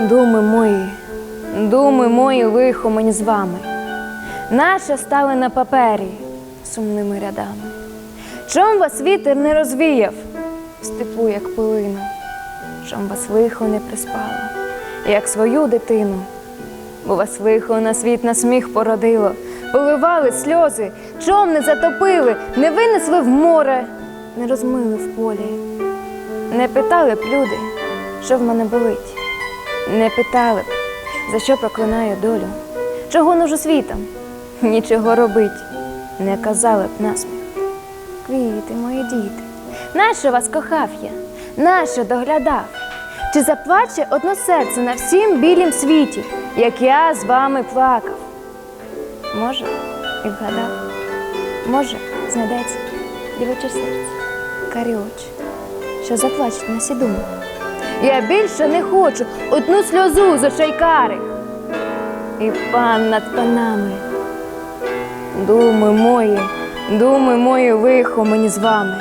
Думи мої, думи мої лихо мені з вами, наче стали на папері сумними рядами. Чом вас вітер не розвіяв? В степу, як пилину, чом вас лихо не приспало, як свою дитину, бо вас лихо на світ на сміх породило, поливали сльози, чом не затопили, не винесли в море, не розмили в полі. Не питали б люди, що в мене болить. Не питали б, за що проклинаю долю, чого нужу світом, нічого робить. Не казали б насміх. Квіти, мої діти, нащо вас кохав я, нащо доглядав? Чи заплаче одно серце на всім білім світі, як я з вами плакав? Може, і вгадав, може, знайдеться дівоче серце, карі очі, що заплачуть на всі думи. Я більше не хочу одну сльозу з очей карих. І пан над панами. Думи мої, думи мої лихо мені з вами.